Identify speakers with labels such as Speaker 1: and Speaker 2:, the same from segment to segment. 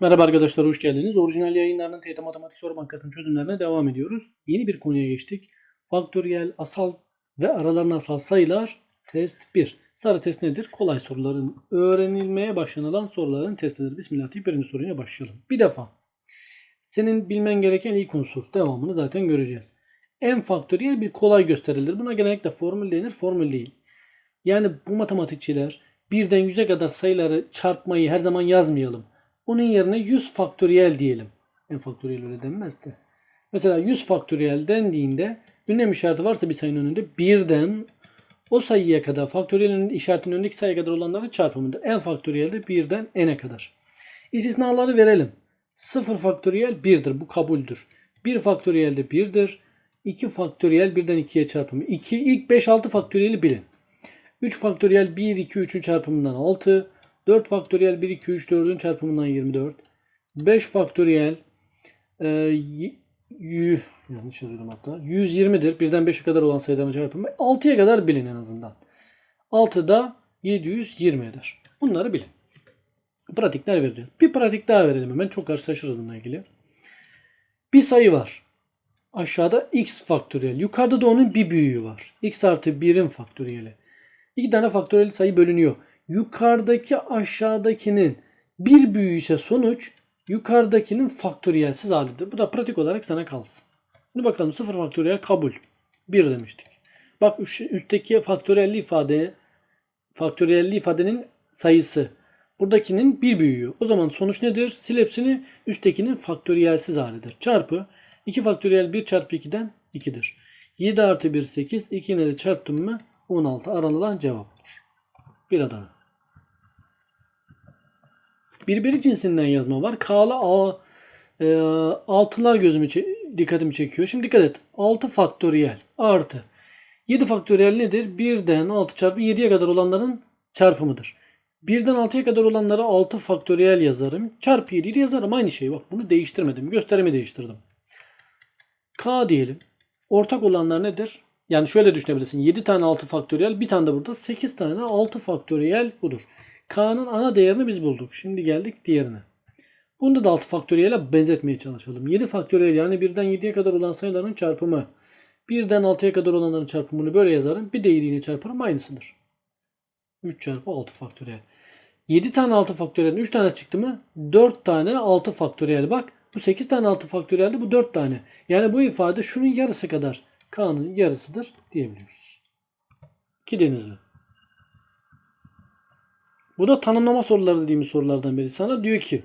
Speaker 1: Merhaba arkadaşlar hoş geldiniz. Orijinal yayınlarının TET Matematik Soru Bankası'nın çözümlerine devam ediyoruz. Yeni bir konuya geçtik. Faktöriyel, asal ve aralarına asal sayılar test 1. Sarı test nedir? Kolay soruların öğrenilmeye başlanılan soruların testidir. Bismillah deyip birinci soruyla başlayalım. Bir defa senin bilmen gereken ilk unsur. Devamını zaten göreceğiz. En faktöriyel bir kolay gösterilir. Buna genellikle formül denir. Formül değil. Yani bu matematikçiler birden yüze kadar sayıları çarpmayı her zaman yazmayalım. Onun yerine 100 faktöriyel diyelim. En faktöriyel öyle denmez de. Mesela 100 faktöriyel dendiğinde ünlem işareti varsa bir sayının önünde birden o sayıya kadar faktöriyelin işaretinin önündeki sayıya kadar olanların çarpımıdır. En faktöriyel de birden n'e kadar. İstisnaları verelim. 0 faktöriyel 1'dir. Bu kabuldür. 1 faktöriyel de 1'dir. 2 faktöriyel birden 2'ye çarpımı. 2 ilk 5 6 faktöriyeli bilin. 3 faktöriyel 1 2 3'ün çarpımından 6. 4 faktöriyel 1 2 3 4'ün çarpımından 24. 5 faktöriyel e, y- yanlış yazıyorum hatta. 120'dir. Birden 5'e kadar olan sayıların çarpımı. 6'ya kadar bilin en azından. 6 da 720 eder. Bunları bilin. Pratikler vereceğiz. Bir pratik daha verelim hemen. Çok karşılaşırız bununla ilgili. Bir sayı var. Aşağıda x faktöriyel. Yukarıda da onun bir büyüğü var. x artı 1'in faktöriyeli. İki tane faktöriyel sayı bölünüyor. Yukarıdaki aşağıdakinin bir büyüğü ise sonuç yukarıdakinin faktöriyelsiz halidir. Bu da pratik olarak sana kalsın. Şimdi bakalım 0 faktöriyel kabul. 1 demiştik. Bak üst- üstteki faktöriyelli ifade faktöriyelli ifadenin sayısı. Buradakinin bir büyüğü. O zaman sonuç nedir? Sil hepsini üsttekinin faktöriyelsiz halidir. Çarpı 2 faktöriyel 1 çarpı 2'den 2'dir. 7 artı 1 8. 2 ile de çarptım mı 16 aranılan cevap olur. Bir Adana. Birbiri cinsinden yazma var. K'lı A, e, altılar gözümü dikkatimi çekiyor. Şimdi dikkat et. 6 faktöriyel artı 7 faktöriyel nedir? 1'den 6 çarpı 7'ye kadar olanların çarpımıdır. 1'den 6'ya kadar olanlara 6 faktöriyel yazarım. Çarpı 7'yi de yazarım. Aynı şey. Bak bunu değiştirmedim. Gösterimi değiştirdim. K diyelim. Ortak olanlar nedir? Yani şöyle düşünebilirsin. 7 tane 6 faktöriyel, bir tane de burada 8 tane 6 faktöriyel budur. K'nın ana değerini biz bulduk. Şimdi geldik diğerine. Bunda da 6 faktöriyele benzetmeye çalışalım. 7 faktöriyel yani 1'den 7'ye kadar olan sayıların çarpımı. 1'den 6'ya kadar olanların çarpımını böyle yazarım. Bir de 7 ile çarparım aynısıdır. 3 çarpı 6 faktöriyel. 7 tane 6 faktöriyel 3 tane çıktı mı? 4 tane 6 faktöriyel. Bak bu 8 tane 6 faktöriyeldi bu 4 tane. Yani bu ifade şunun yarısı kadar. K'nın yarısıdır diyebiliyoruz. 2 denizli. Bu da tanımlama soruları dediğimiz sorulardan biri. Sana diyor ki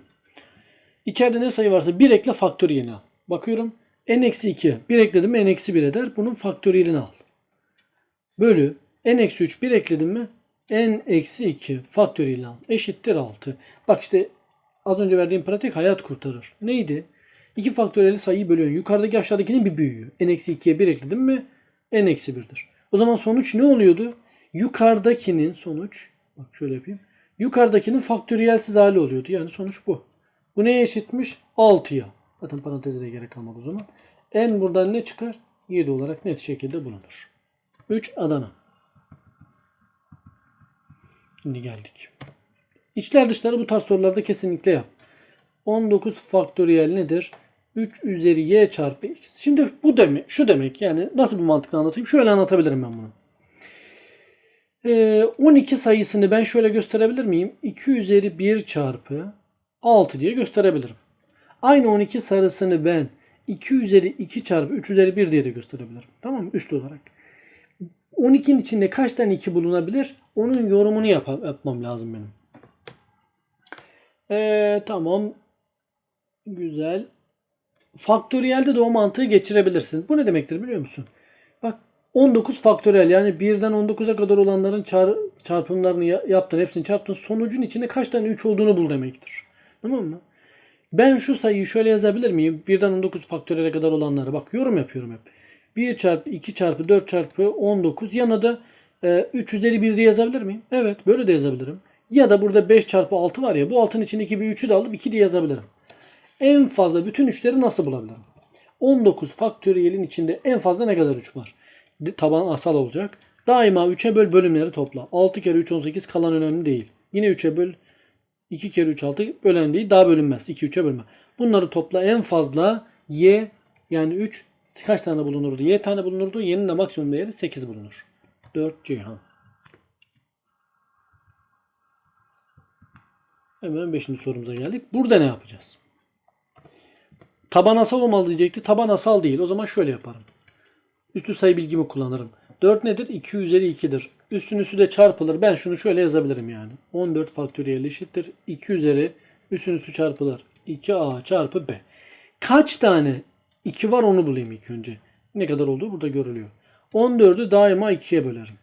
Speaker 1: içeride ne sayı varsa 1 ekle faktöriyelini al. Bakıyorum n-2. 1 ekledim mi n-1 eder. Bunun faktöriyelini al. Bölü n-3 1 ekledim mi n-2 faktöriyelini al. Eşittir 6. Bak işte az önce verdiğim pratik hayat kurtarır. Neydi? 2 faktöriyeli sayıyı bölüyorsun. Yukarıdaki aşağıdakinin bir büyüğü. n-2'ye 1 ekledim mi n-1'dir. O zaman sonuç ne oluyordu? Yukarıdakinin sonuç bak şöyle yapayım. Yukarıdakinin faktöriyelsiz hali oluyordu. Yani sonuç bu. Bu neye eşitmiş? 6'ya. Zaten paranteze gerek kalmadı o zaman. n buradan ne çıkar? 7 olarak net şekilde bulunur. 3 Adana. Şimdi geldik. İçler dışları bu tarz sorularda kesinlikle yap. 19 faktöriyel nedir? 3 üzeri y çarpı x. Şimdi bu demek, şu demek yani nasıl bir mantıkla anlatayım? Şöyle anlatabilirim ben bunu. Ee, 12 sayısını ben şöyle gösterebilir miyim? 2 üzeri 1 çarpı 6 diye gösterebilirim. Aynı 12 sayısını ben 2 üzeri 2 çarpı 3 üzeri 1 diye de gösterebilirim. Tamam mı? Üst olarak. 12'nin içinde kaç tane 2 bulunabilir? Onun yorumunu yap yapmam lazım benim. Ee, tamam. Güzel. Faktöriyelde de o mantığı geçirebilirsin. Bu ne demektir biliyor musun? Bak 19 faktöriyel yani 1'den 19'a kadar olanların çar, çarpımlarını ya- yaptın. Hepsini çarptın. Sonucun içinde kaç tane 3 olduğunu bul demektir. Tamam mı? Ben şu sayıyı şöyle yazabilir miyim? 1'den 19 faktöriyele kadar olanları. Bak yorum yapıyorum hep. 1 çarpı 2 çarpı 4 çarpı 19 yanına da e, 3 üzeri 1 diye yazabilir miyim? Evet böyle de yazabilirim. Ya da burada 5 çarpı 6 var ya bu altın içindeki bir 3'ü de alıp 2 diye yazabilirim. En fazla bütün 3'leri nasıl bulabilirim? 19 faktöriyelin içinde en fazla ne kadar 3 var? Taban asal olacak. Daima 3'e böl bölümleri topla. 6 kere 3 18 kalan önemli değil. Yine 3'e böl 2 kere 3 6 bölen değil daha bölünmez. 2 3'e bölme. Bunları topla en fazla y yani 3 kaç tane bulunurdu? Y tane bulunurdu. Y'nin de maksimum değeri 8 bulunur. 4 Ceyhan. Hemen 5. sorumuza geldik. Burada ne yapacağız? Taban asal olmalı diyecekti. Taban asal değil. O zaman şöyle yaparım. Üstü sayı bilgimi kullanırım. 4 nedir? 2 üzeri 2'dir. Üstün üstü de çarpılır. Ben şunu şöyle yazabilirim yani. 14 faktöriyel eşittir. 2 üzeri üstün üstü çarpılır. 2a çarpı b. Kaç tane 2 var onu bulayım ilk önce. Ne kadar olduğu burada görülüyor. 14'ü daima 2'ye bölerim.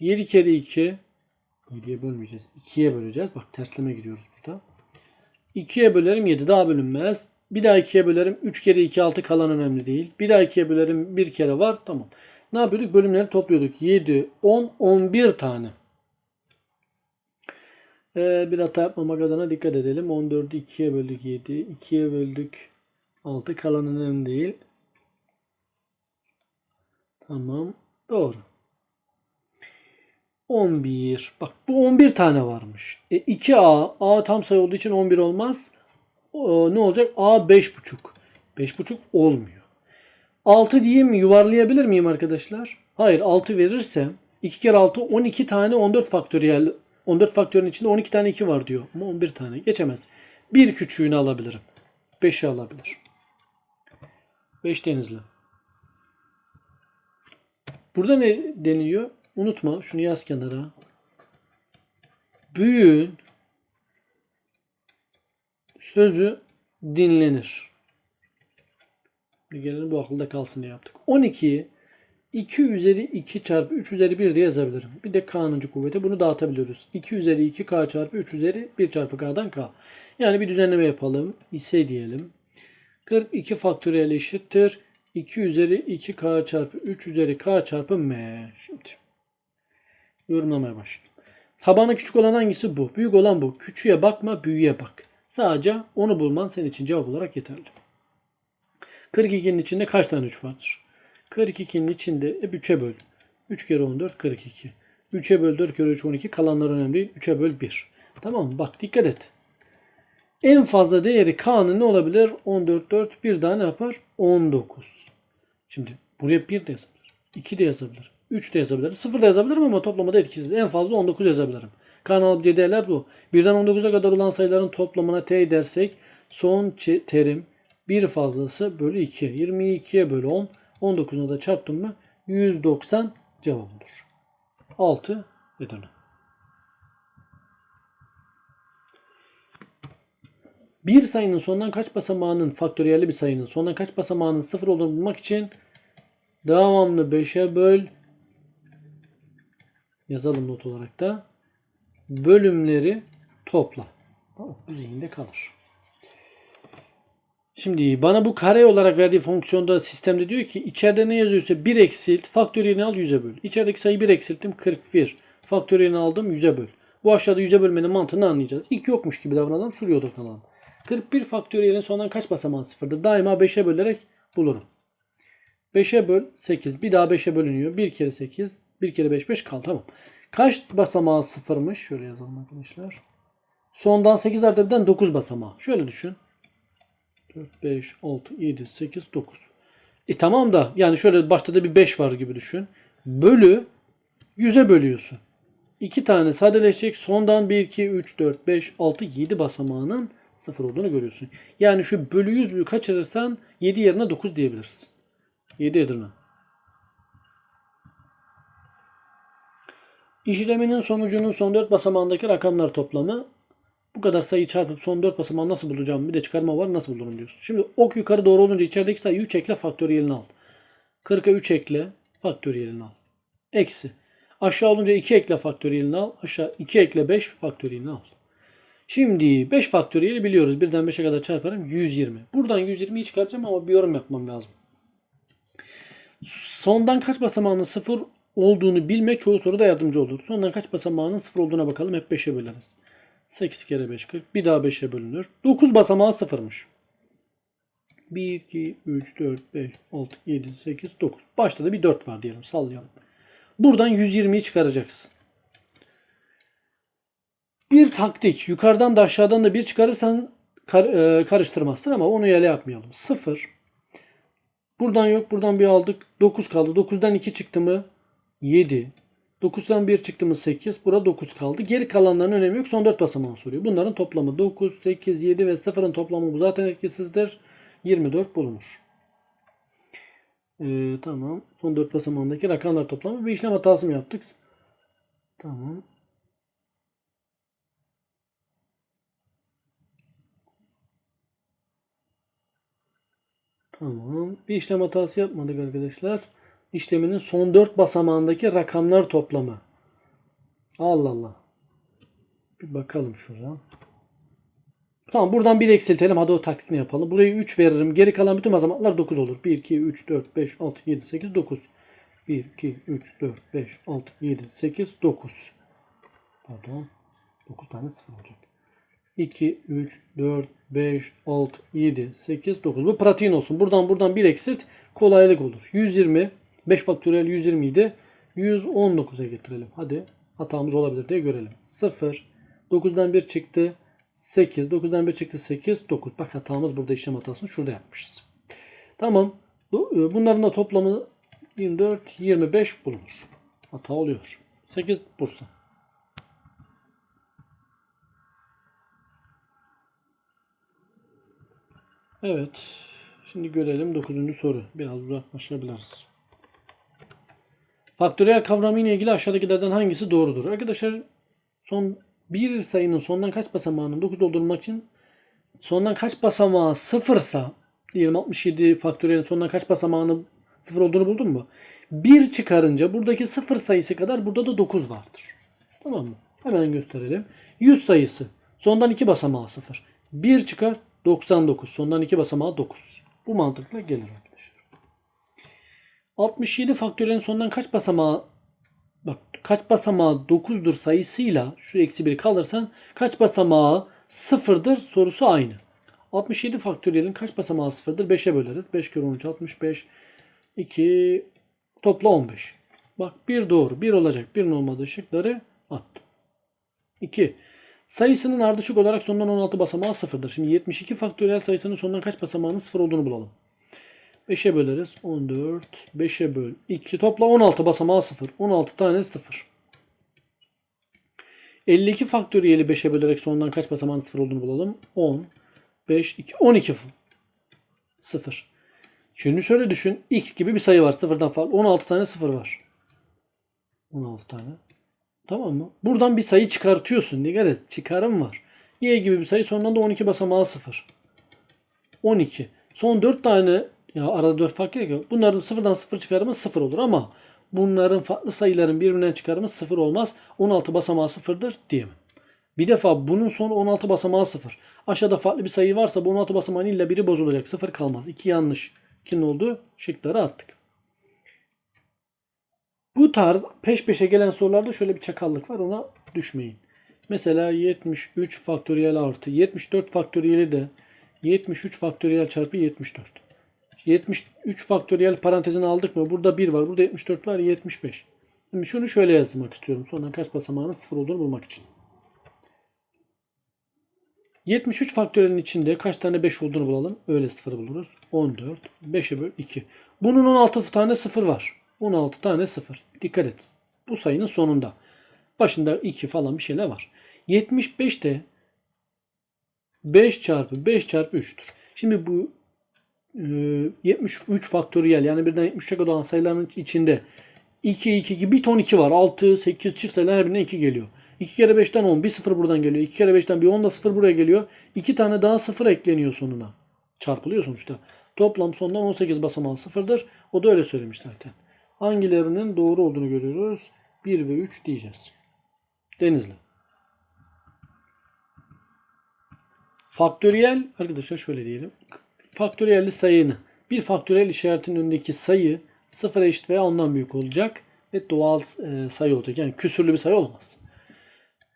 Speaker 1: 7 kere 2 7'ye bölmeyeceğiz. 2'ye böleceğiz. Bak tersleme gidiyoruz burada. 2'ye bölerim 7 daha bölünmez. Bir daha 2'ye bölerim. 3 kere 2 6 kalan önemli değil. Bir daha 2'ye bölerim. Bir kere var. Tamam. Ne yapıyorduk? Bölümleri topluyorduk. 7, 10, 11 tane. Ee, bir hata yapmamak adına dikkat edelim. 14'ü 2'ye böldük 7. 2'ye böldük 6 kalan önemli değil. Tamam. Doğru. 11. Bak bu 11 tane varmış. E 2A. A tam sayı olduğu için 11 olmaz. Ne olacak? A 5,5. 5,5 olmuyor. 6 diyeyim? Yuvarlayabilir miyim arkadaşlar? Hayır 6 verirsem 2 kere 6 12 tane 14 faktöriyel 14 faktörün içinde 12 tane 2 var diyor. Ama 11 tane geçemez. Bir küçüğünü alabilirim. 5'i alabilir. 5 denizli. Burada ne deniliyor? Unutma şunu yaz kenara. Büyüğün sözü dinlenir. Bir gelelim bu akılda kalsın diye yaptık. 12'yi 2 üzeri 2 çarpı 3 üzeri 1 diye yazabilirim. Bir de k'nıncı kuvvete bunu dağıtabiliyoruz. 2 üzeri 2 k çarpı 3 üzeri 1 çarpı k'dan k. Yani bir düzenleme yapalım. ise diyelim. 42 faktöriyel eşittir. 2 üzeri 2 k çarpı 3 üzeri k çarpı m. Şimdi yorumlamaya başlayalım. Tabanı küçük olan hangisi bu? Büyük olan bu. Küçüğe bakma, büyüğe bak. Sadece onu bulman senin için cevap olarak yeterli. 42'nin içinde kaç tane 3 vardır? 42'nin içinde hep 3'e böl. 3 kere 14 42. 3'e böl 4 kere 3 12. Kalanlar önemli değil. 3'e böl 1. Tamam mı? Bak dikkat et. En fazla değeri K'nın ne olabilir? 14 4 bir daha ne yapar? 19. Şimdi buraya 1 de yazabilir. 2 de yazabilir. 3 de yazabilir. 0 da yazabilirim ama toplamada etkisiz. En fazla 19 yazabilirim. K'nın alabileceği değerler bu. Birden 19'a kadar olan sayıların toplamına T dersek son terim bir fazlası bölü 2. 22'ye bölü 10. 19'una da çarptım mı 190 cevap olur. 6 Edirne. Bir sayının sondan kaç basamağının faktöriyelli bir sayının sondan kaç basamağının sıfır olduğunu bulmak için devamlı 5'e böl yazalım not olarak da bölümleri topla. Bu zihinde kalır. Şimdi bana bu kare olarak verdiği fonksiyonda sistemde diyor ki içeride ne yazıyorsa 1 eksilt faktöriyelini al 100'e böl. İçerideki sayıyı 1 eksilttim 41. Faktöriyelini aldım 100'e böl. Bu aşağıda 100'e bölmenin mantığını anlayacağız. İlk yokmuş gibi davranalım. Şuraya odaklanalım. 41 faktöriyelin sondan kaç basamağı sıfırdır? Daima 5'e bölerek bulurum. 5'e böl 8. Bir daha 5'e bölünüyor. 1 kere 8. 1 kere 5 5 kaldı. Tamam. Kaç basamağı sıfırmış? Şöyle yazalım arkadaşlar. Sondan 8 artı 1'den 9 basamağı. Şöyle düşün. 4, 5, 6, 7, 8, 9. E tamam da yani şöyle başta da bir 5 var gibi düşün. Bölü 100'e bölüyorsun. 2 tane sadeleşecek. Sondan 1, 2, 3, 4, 5, 6, 7 basamağının 0 olduğunu görüyorsun. Yani şu bölü 100'ü kaçırırsan 7 yerine 9 diyebilirsin. 7 Edirne. İşleminin sonucunun son 4 basamağındaki rakamlar toplamı bu kadar sayı çarpıp son 4 basamağı nasıl bulacağım? Bir de çıkarma var nasıl bulurum diyorsun. Şimdi ok yukarı doğru olunca içerideki sayıyı 3 ekle faktöriyelini al. 40'a 3 ekle faktöriyelini al. Eksi. Aşağı olunca 2 ekle faktöriyelini al. Aşağı 2 ekle 5 faktöriyelini al. Şimdi 5 faktöriyeli biliyoruz. Birden 5'e kadar çarparım 120. Buradan 120'yi çıkaracağım ama bir yorum yapmam lazım. Sondan kaç basamağının 0 olduğunu bilmek çoğu soruda yardımcı olur. Sondan kaç basamağının 0 olduğuna bakalım. Hep 5'e böleriz. 8 kere 5 40. Bir daha 5'e bölünür. 9 basamağı sıfırmış. 1, 2, 3, 4, 5, 6, 7, 8, 9. Başta da bir 4 var diyelim. Sallayalım. Buradan 120'yi çıkaracaksın. Bir taktik. Yukarıdan da aşağıdan da bir çıkarırsan kar- e, karıştırmazsın ama onu öyle yapmayalım. 0. Buradan yok. Buradan bir aldık. 9 kaldı. 9'dan 2 çıktı mı? 7. 9'dan 1 çıktı mı 8. Burada 9 kaldı. Geri kalanların önemi yok. Son 4 basamağı soruyor. Bunların toplamı 9, 8, 7 ve 0'ın toplamı bu zaten etkisizdir. 24 bulunur. Ee, tamam. Son 4 basamağındaki rakamlar toplamı. Bir işlem hatası mı yaptık? Tamam. Tamam. Bir işlem hatası yapmadık arkadaşlar. İşleminin son 4 basamağındaki rakamlar toplamı. Allah Allah. Bir bakalım şuradan. Tamam buradan 1 eksiltelim. Hadi o taktikini yapalım. Burayı 3 veririm. Geri kalan bütün basamaklar 9 olur. 1, 2, 3, 4, 5, 6, 7, 8, 9. 1, 2, 3, 4, 5, 6, 7, 8, 9. Pardon. 9 tane 0 olacak. 2, 3, 4, 5, 6, 7, 8, 9. Bu pratiğin olsun. Buradan buradan 1 eksilt. Kolaylık olur. 120. 5 faktöriyel 120 idi. 119'a getirelim. Hadi hatamız olabilir diye görelim. 0. 9'dan 1 çıktı. 8. 9'dan 1 çıktı 8. 9. Bak hatamız burada işlem hatasını şurada yapmışız. Tamam. E, bunların da toplamı 24, 25 bulunur. Hata oluyor. 8 Bursa. Evet. Şimdi görelim 9. soru. Biraz uzaklaşabiliriz. Faktöriyel kavramı ile ilgili aşağıdakilerden hangisi doğrudur? Arkadaşlar son bir sayının sondan kaç basamağının 9 doldurmak için sondan kaç basamağı sıfırsa diyelim 67 faktöriyelin sondan kaç basamağının sıfır olduğunu buldun mu? 1 çıkarınca buradaki sıfır sayısı kadar burada da 9 vardır. Tamam mı? Hemen gösterelim. 100 sayısı sondan 2 basamağı sıfır. 1 çıkar 99 sondan 2 basamağı 9. Bu mantıkla gelir. 67 faktöriyelin sondan kaç basamağı bak kaç basamağı 9'dur sayısıyla şu eksi 1 kalırsan kaç basamağı 0'dır sorusu aynı. 67 faktöriyelin kaç basamağı 0'dır? 5'e böleriz. 5 kere 13 65. 2 topla 15. Bak 1 doğru. 1 olacak. 1'in olmadığı şıkları attım. 2. Sayısının ardışık olarak sondan 16 basamağı 0'dır. Şimdi 72 faktöriyel sayısının sondan kaç basamağının 0 olduğunu bulalım. 5'e böleriz. 14. 5'e böl. 2. Topla 16 basamağı 0. 16 tane 0. 52 faktöriyeli 5'e bölerek sondan kaç basamağın 0 olduğunu bulalım. 10. 5, 2, 12. 0. Şimdi şöyle düşün. X gibi bir sayı var. Sıfırdan farklı. 16 tane 0 var. 16 tane. Tamam mı? Buradan bir sayı çıkartıyorsun. Dikkat et. Çıkarım var. Y gibi bir sayı. Sondan da 12 basamağı 0. 12. Son 4 tane ya arada 4 fark yok. Bunların sıfırdan 0 çıkarımı 0 olur ama bunların farklı sayıların birbirinden çıkarımı 0 olmaz. 16 basamağı 0'dır diyemem. Bir defa bunun sonu 16 basamağı 0. Aşağıda farklı bir sayı varsa bu 16 basamağın illa biri bozulacak. 0 kalmaz. 2 yanlış. 2'nin oldu. Şıkları attık. Bu tarz peş peşe gelen sorularda şöyle bir çakallık var. Ona düşmeyin. Mesela 73 faktöriyel artı 74 faktöriyeli de 73 faktöriyel çarpı 74. 73 faktöriyel parantezini aldık mı? Burada 1 var. Burada 74 var. 75. Şimdi şunu şöyle yazmak istiyorum. Sonra kaç basamağının 0 olduğunu bulmak için. 73 faktörelin içinde kaç tane 5 olduğunu bulalım. Öyle 0 buluruz. 14. 5'e böl 2. Bunun 16 tane 0 var. 16 tane 0. Dikkat et. Bu sayının sonunda. Başında 2 falan bir şeyler var. 75 de 5 çarpı 5 çarpı 3'tür. Şimdi bu 73 faktöriyel yani birden 73'e kadar olan sayıların içinde 2, 2 gibi bir ton 2 var. 6, 8 çift sayılar her birinden 2 geliyor. 2 kere 5'ten 10. Bir 0 buradan geliyor. 2 kere 5'ten bir 10 da 0 buraya geliyor. 2 tane daha 0 ekleniyor sonuna. Çarpılıyor sonuçta. Toplam sondan 18 basamağı 0'dır. O da öyle söylemiş zaten. Hangilerinin doğru olduğunu görüyoruz. 1 ve 3 diyeceğiz. Denizli. Faktöriyel arkadaşlar şöyle diyelim. Faktöriyelli sayını bir faktöriyel işaretinin önündeki sayı sıfıra eşit veya ondan büyük olacak ve doğal e, sayı olacak. Yani küsürlü bir sayı olamaz.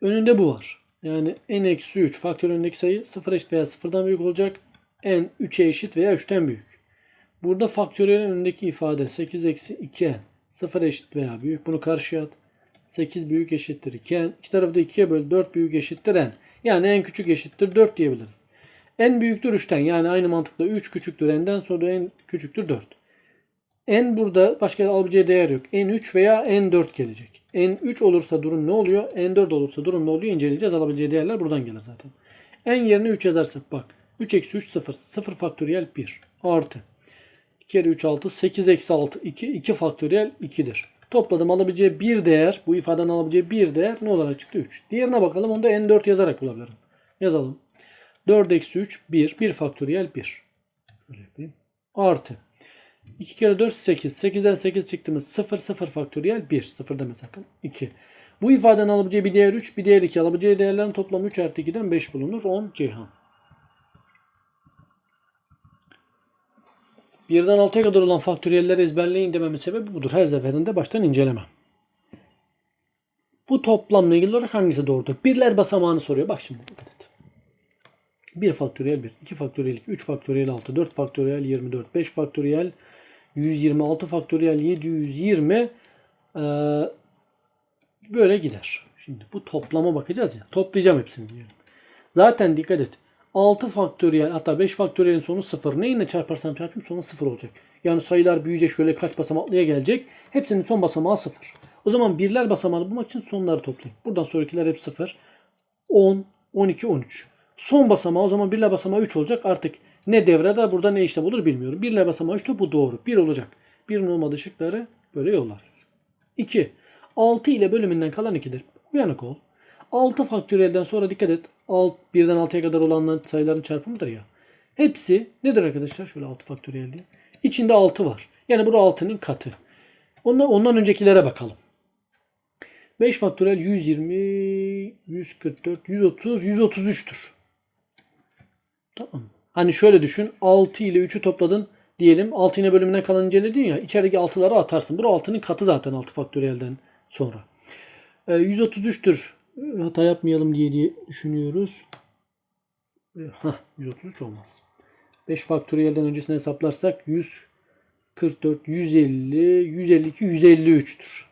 Speaker 1: Önünde bu var. Yani n eksi 3 faktör önündeki sayı 0 eşit veya 0'dan büyük olacak. n 3'e eşit veya 3'ten büyük. Burada faktöriyelin önündeki ifade 8 eksi 2n 0 eşit veya büyük. Bunu karşıya at. 8 büyük eşittir 2 n. İki tarafı da 2'ye böl 4 büyük eşittir n. Yani en küçük eşittir 4 diyebiliriz. N büyüktür 3'ten yani aynı mantıkla 3 küçüktür n'den sonra n küçüktür 4. n burada başka alabileceği değer yok. n 3 veya n 4 gelecek. n 3 olursa durum ne oluyor? n 4 olursa durum ne oluyor? İnceleyeceğiz. Alabileceği değerler buradan gelir zaten. n yerine 3 yazarsak bak. 3 eksi 3 0. 0 faktöriyel 1. Artı. 2 kere 3 6. 8 eksi 6 2. 2 faktöriyel 2'dir. Topladım alabileceği bir değer. Bu ifadenin alabileceği bir değer ne olarak çıktı? 3. Diğerine bakalım. Onu da n4 yazarak bulabilirim. Yazalım. 4 eksi 3 1. 1 faktöriyel 1. Böyle yapayım. Artı. 2 kere 4 8. 8'den 8 çıktığımız 0 0 faktöriyel 1. 0 deme sakın. 2. Bu ifadenin alabileceği bir değer 3, bir değer 2. Alabileceği değerlerin toplamı 3 artı 2'den 5 bulunur. 10 Ceyhan. Birden 6'ya kadar olan faktöriyelleri ezberleyin dememin sebebi budur. Her seferinde baştan inceleme. Bu toplamla ilgili olarak hangisi doğrudur? Birler basamağını soruyor. Bak şimdi dikkat et. 1 faktöriyel 1, 2 faktöriyel 2, 3 faktöriyel 6, 4 faktöriyel 24, 5 faktöriyel 126 faktöriyel 720 ee, böyle gider. Şimdi bu toplama bakacağız ya. Toplayacağım hepsini diyelim. Zaten dikkat et. 6 faktöriyel hatta 5 faktöriyelin sonu 0. Neyinle çarparsam çarpayım sonu 0 olacak. Yani sayılar büyüyecek şöyle kaç basamaklıya gelecek. Hepsinin son basamağı 0. O zaman birler basamağını bulmak için sonları toplayayım. Buradan sonrakiler hep 0. 10, 12, 13. Son basamağı o zaman birler basamağı 3 olacak. Artık ne devrede burada ne işlem olur bilmiyorum. Birler basamağı 3'te bu doğru. 1 olacak. 1'in olmadığı şıkları böyle yollarız. 2. 6 ile bölümünden kalan 2'dir. Uyanık ol. 6 faktöriyelden sonra dikkat et. Alt, birden 6'ya kadar olanların sayıların çarpımıdır ya. Hepsi nedir arkadaşlar? Şöyle 6 faktöriyel diye. İçinde 6 var. Yani bu 6'nın katı. Ondan, ondan öncekilere bakalım. 5 faktöriyel 120, 144, 130, 133'tür. Tamam. Hani şöyle düşün. 6 ile 3'ü topladın. Diyelim 6 yine bölümünden kalan inceledin ya. içerideki 6'ları atarsın. Bu 6'nın katı zaten 6 faktöriyelden sonra. E, 133'tür. Hata yapmayalım diye diye düşünüyoruz. Hah, 133 olmaz. 5 faktöriyelden öncesine hesaplarsak 144, 150, 152, 153'tür.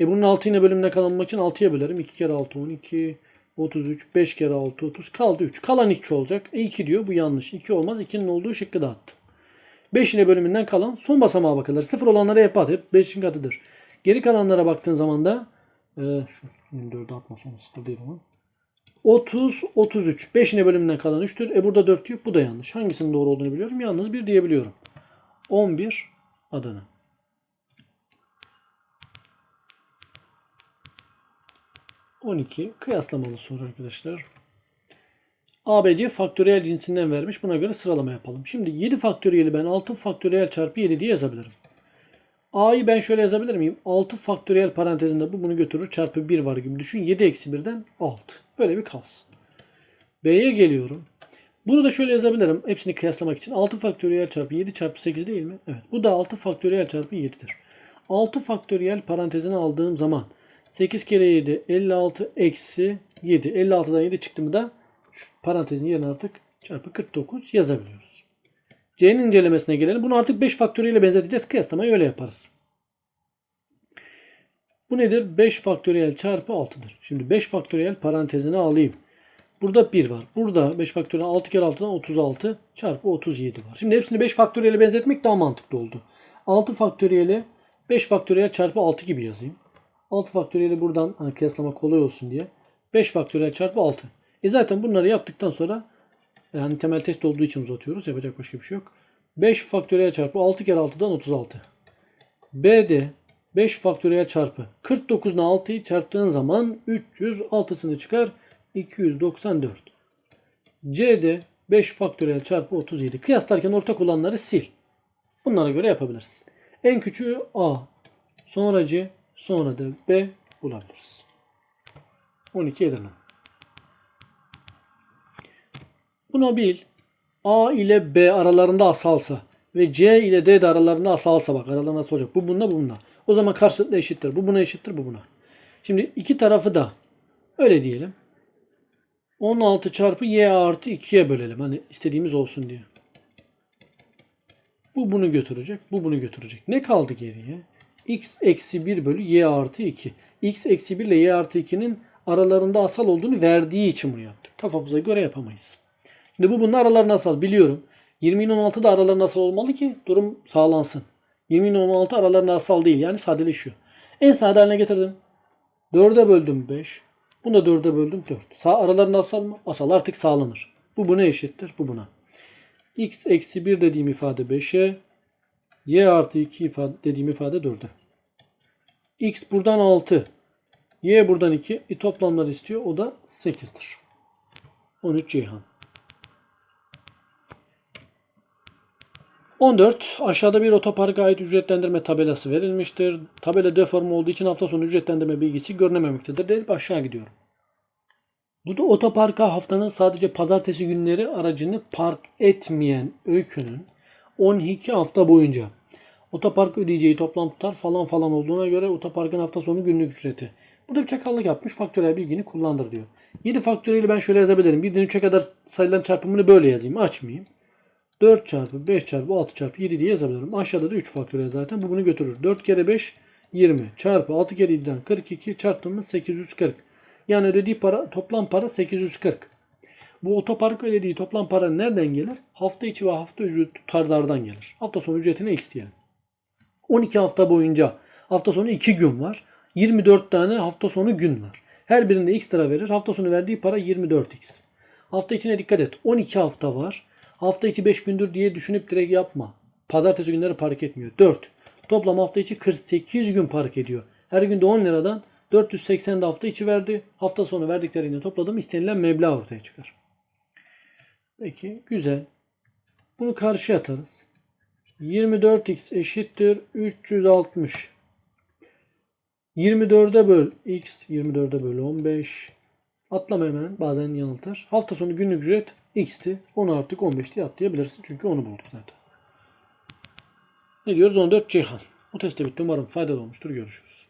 Speaker 1: E bunun 6 yine bölümüne kalınmak için 6'ya bölerim. 2 kere 6 12, 33, 5 kere 6 30 kaldı 3. Kalan 2 olacak. E 2 diyor bu yanlış. 2 olmaz. 2'nin olduğu şıkkı dağıttım. 5 ile bölümünden kalan son basamağa bakılır. 0 olanlara hep at. Hep 5'in katıdır. Geri kalanlara baktığın zaman da e, şu 24'ü atma sonra 0 değil ama. 30, 33. 5'ine bölümünden kalan 3'tür. E burada 4 diyor. Bu da yanlış. Hangisinin doğru olduğunu biliyorum. Yalnız 1 diyebiliyorum. 11 Adana. ...12 kıyaslamalı soru arkadaşlar. ABC faktöriyel cinsinden vermiş. Buna göre sıralama yapalım. Şimdi 7 faktöriyeli ben 6 faktöriyel çarpı 7 diye yazabilirim. A'yı ben şöyle yazabilir miyim? 6 faktöriyel parantezinde bu bunu götürür. Çarpı 1 var gibi düşün. 7 eksi 1'den 6. Böyle bir kalsın. B'ye geliyorum. Bunu da şöyle yazabilirim. Hepsini kıyaslamak için. 6 faktöriyel çarpı 7 çarpı 8 değil mi? Evet. Bu da 6 faktöriyel çarpı 7'dir. 6 faktöriyel parantezine aldığım zaman 8 kere 7 56 eksi 7. 56'dan 7 çıktı mı da şu parantezin yerine artık çarpı 49 yazabiliyoruz. C'nin incelemesine gelelim. Bunu artık 5 faktöriyel benzeteceğiz. Kıyaslamayı öyle yaparız. Bu nedir? 5 faktöriyel çarpı 6'dır. Şimdi 5 faktöriyel parantezine alayım. Burada 1 var. Burada 5 faktöriyel 6 kere 6'dan 36 çarpı 37 var. Şimdi hepsini 5 faktöriyele benzetmek daha mantıklı oldu. 6 faktöriyeli 5 faktöriyel çarpı 6 gibi yazayım. 6 faktöriyeli buradan hani kıyaslama kolay olsun diye. 5 faktöriyel çarpı 6. E zaten bunları yaptıktan sonra yani temel test olduğu için uzatıyoruz. Yapacak başka bir şey yok. 5 faktöriyel çarpı 6 kere 6'dan 36. B'de 5 faktöriyel çarpı 49 ile 6'yı çarptığın zaman 300 6'sını çıkar 294. C'de 5 faktöriyel çarpı 37. Kıyaslarken ortak olanları sil. Bunlara göre yapabilirsin. En küçüğü A. Sonra C. Sonra da B bulabiliriz. 12 Edirne. Buna bil. A ile B aralarında asalsa ve C ile D de aralarında asalsa bak aralarında nasıl olacak. Bu bununla bu bununla. O zaman karşılıklı eşittir. Bu buna eşittir bu buna. Şimdi iki tarafı da öyle diyelim. 16 çarpı y artı 2'ye bölelim. Hani istediğimiz olsun diye. Bu bunu götürecek. Bu bunu götürecek. Ne kaldı geriye? X eksi 1 bölü y artı 2. x eksi 1 ile y artı 2'nin aralarında asal olduğunu verdiği için bunu yaptık. Kafamıza göre yapamayız. Şimdi bu bunun aralarında asal biliyorum. 20 ile 16 da aralarında asal olmalı ki durum sağlansın. 20 ile 16 aralarında asal değil yani sadeleşiyor. En sade haline getirdim. 4'e böldüm 5. Bunu da 4'e böldüm 4. Sağ aralarında asal mı? Asal artık sağlanır. Bu buna eşittir. Bu buna. x eksi 1 dediğim ifade 5'e. Y artı 2 ifade, dediğim ifade 4'e. x buradan 6. y buradan 2. E, toplamları istiyor. O da 8'dir. 13 Ceyhan. 14. Aşağıda bir otoparka ait ücretlendirme tabelası verilmiştir. Tabela deform olduğu için hafta sonu ücretlendirme bilgisi görünememektedir. Deyip aşağı gidiyorum. Bu da otoparka haftanın sadece pazartesi günleri aracını park etmeyen öykünün 12 hafta boyunca otopark ödeyeceği toplam tutar falan falan olduğuna göre otoparkın hafta sonu günlük ücreti. Burada bir çakallık yapmış. Faktörel bilgini kullandır diyor. 7 faktöriyeli ben şöyle yazabilirim. Birden 3'e kadar sayıların çarpımını böyle yazayım. Açmayayım. 4 çarpı 5 çarpı 6 çarpı 7 diye yazabilirim. Aşağıda da 3 faktöriyel zaten. Bu bunu götürür. 4 kere 5 20 çarpı 6 kere 7'den 42 çarptığımız 840. Yani ödediği para toplam para 840. Bu otopark ödediği toplam para nereden gelir? Hafta içi ve hafta ücret tutarlardan gelir. Hafta sonu ücretine x diyelim. 12 hafta boyunca hafta sonu 2 gün var. 24 tane hafta sonu gün var. Her birinde x lira verir. Hafta sonu verdiği para 24x. Hafta içine dikkat et. 12 hafta var. Hafta içi 5 gündür diye düşünüp direkt yapma. Pazartesi günleri park etmiyor. 4. Toplam hafta içi 48 gün park ediyor. Her günde 10 liradan 480 de hafta içi verdi. Hafta sonu verdiklerini topladım. istenilen meblağ ortaya çıkar. Peki güzel. Bunu karşıya atarız. 24x eşittir 360. 24'e böl x 24'e böl 15. Atlama hemen bazen yanıltır. Hafta sonu günlük ücret x'ti. Onu artık 15 diye atlayabilirsin. Çünkü onu bulduk zaten. Ne diyoruz? 14 Ceyhan. Bu test bitti. Umarım faydalı olmuştur. Görüşürüz.